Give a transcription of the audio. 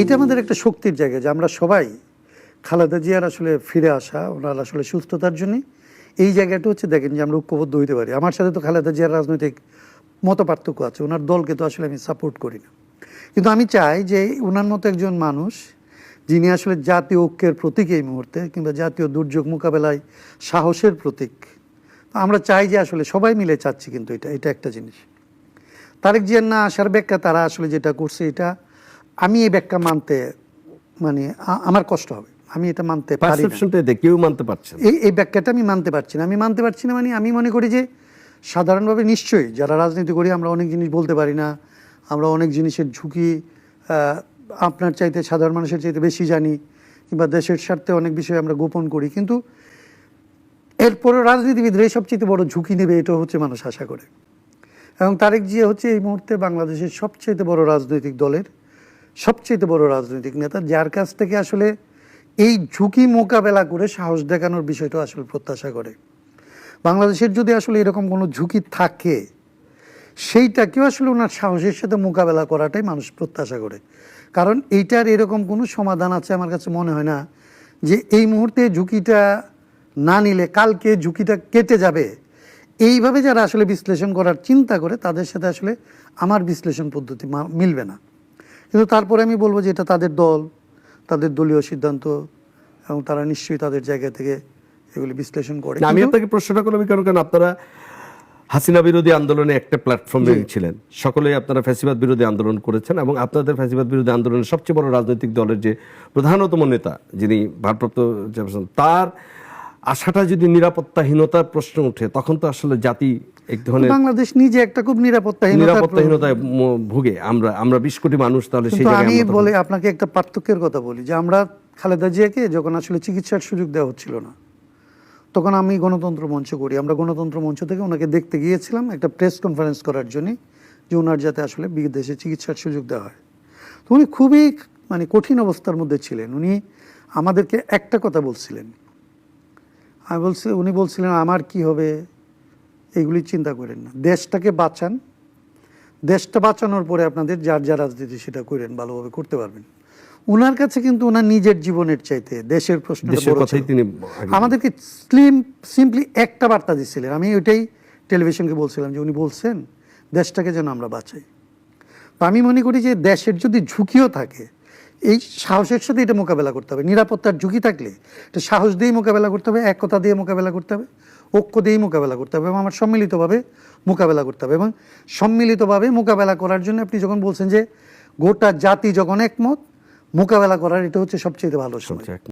এটা আমাদের একটা শক্তির জায়গা যে আমরা সবাই, খালেদা জিয়ার আসলে ফিরে আসা, ওনার আসলে সুস্থতার জন্য, এই জায়গাটা হচ্ছে দেখেন যে আমরা ঐক্যবদ্ধ হইতে পারি। আমার সাথে তো খালেদা জিয়ার রাজনৈতিক মত পার্থক্য আছে, ওনার দলকে তো আসলে আমি সাপোর্ট করি না। কিন্তু আমি চাই যে ওনার মতো একজন মানুষ, যিনি আসলে জাতীয় ঐক্যের প্রতীক এই মুহূর্তে, কিংবা জাতীয় দুর্যোগ মোকাবেলায় সাহসের প্রতীক আমরা চাই যে আসলে সবাই মিলে চাচ্ছি কিন্তু এটা এটা একটা জিনিস। তারেক জিয়ার না আসার ব্যাখ্যা, তারা আসলে যেটা করছে, এটা আমি এই ব্যাখ্যা মানতে মানে আমার কষ্ট হবে। আমি এটা মানতে পারি কেউ মানতে পারছে এই এই ব্যাখ্যাটা আমি মানতে পারছি না। আমি মানতে পারছি না মানে আমি মনে করি যে সাধারণভাবে নিশ্চয়ই যারা রাজনীতি করি আমরা অনেক জিনিস বলতে পারি না। আমরা অনেক জিনিসের ঝুঁকি আপনার চাইতে সাধারণ মানুষের চাইতে বেশি জানি কিংবা দেশের স্বার্থে অনেক বিষয় আমরা গোপন করি। কিন্তু এরপরে রাজনীতিবিদরা এই সবচেয়ে বড় ঝুঁকি নেবে এটা হচ্ছে মানুষ আশা করে। এবং তারেক জিয়া হচ্ছে এই মুহূর্তে বাংলাদেশের সবচেয়ে বড় রাজনৈতিক দলের সবচেয়ে বড় রাজনৈতিক নেতা, যার কাছ থেকে আসলে এই ঝুঁকি মোকাবেলা করে সাহস দেখানোর বিষয়টা আসলে প্রত্যাশা করে। বাংলাদেশের যদি আসলে এরকম কোনো ঝুঁকি থাকে, সেইটাকেও আসলে ওনার সাহসের সাথে মোকাবেলা করাটাই মানুষ প্রত্যাশা করে। কারণ এইটার এরকম কোনো সমাধান আছে আমার কাছে মনে হয় না যে এই মুহূর্তে ঝুঁকিটা না নিলে, কালকে ঝুঁকিটা কেটে যাবে। এইভাবে যারা আসলে বিশ্লেষণ করার চিন্তা করে, তাদের সাথে আসলে আমার বিশ্লেষণ পদ্ধতি মিলবে না। কিন্তু তারপরে আমি বলব যে এটা তাদের দল তাদের দলীয় সিদ্ধান্ত এবং তারা নিশ্চয়ই তাদের জায়গা থেকে এগুলি বিশ্লেষণ করে। আমি আপনাকে প্রশ্নটা করলাম কারণ কারণ আপনারা হাসিনা বিরোধী আন্দোলনে একটা প্ল্যাটফর্মে ছিলেন সকলেই আপনারা ফ্যাসিবাদ বিরোধী আন্দোলন করেছেন এবং আপনাদের ফ্যাসিবাদ বিরোধী আন্দোলনের সবচেয়ে বড় রাজনৈতিক দলের যে প্রধানতম নেতা যিনি ভারপ্রাপ্ত তার আশাটা যদি নিরাপত্তাহীনতার প্রশ্ন ওঠে তখন তো আসলে জাতি এক ধরনের বাংলাদেশ নিজে একটা খুব নিরাপত্তাহীনতার নিরাপত্তাহীনতায় ভুগে। আমরা আমরা বিশ কোটি মানুষ তাহলে সেই আমি বলে আপনাকে একটা পার্থক্যের কথা বলি যে আমরা খালেদা জিয়াকে যখন আসলে চিকিৎসার সুযোগ দেওয়া হচ্ছিল না তখন আমি গণতন্ত্র মঞ্চ করি। আমরা গণতন্ত্র মঞ্চ থেকে ওনাকে দেখতে গিয়েছিলাম একটা প্রেস কনফারেন্স করার জন্য যে ওনার যাতে আসলে বিদেশে চিকিৎসার সুযোগ দেওয়া হয়। তো উনি খুবই মানে কঠিন অবস্থার মধ্যে ছিলেন। উনি আমাদেরকে একটা কথা বলছিলেন আমি বলছি উনি বলছিলেন আমার কি হবে? এগুলি চিন্তা করেন না। দেশটাকে বাঁচান। দেশটা বাঁচানোর পরে আপনাদের যার যা রাজনীতি সেটা করেন ভালোভাবে করতে পারবেন। উনার কাছে কিন্তু ওনার নিজের জীবনের চাইতে দেশের প্রশ্ন আমাদেরকে স্লিম সিম্পলি একটা বার্তা দিচ্ছিলেন। আমি ওইটাই টেলিভিশনকে বলছিলাম যে উনি বলছেন দেশটাকে যেন আমরা বাঁচাই। তো আমি মনে করি যে দেশের যদি ঝুঁকিও থাকে এই সাহসের সাথে এটা মোকাবেলা করতে হবে। নিরাপত্তার ঝুঁকি থাকলে এটা সাহস দিয়েই মোকাবেলা করতে হবে, একতা দিয়ে মোকাবেলা করতে হবে, ঐক্য দিয়েই মোকাবেলা করতে হবে এবং আমার সম্মিলিতভাবে মোকাবেলা করতে হবে এবং সম্মিলিতভাবে মোকাবেলা করার জন্য আপনি যখন বলছেন যে গোটা জাতি যখন একমত, মোকাবেলা করার এটা হচ্ছে সবচেয়ে ভালো সময়।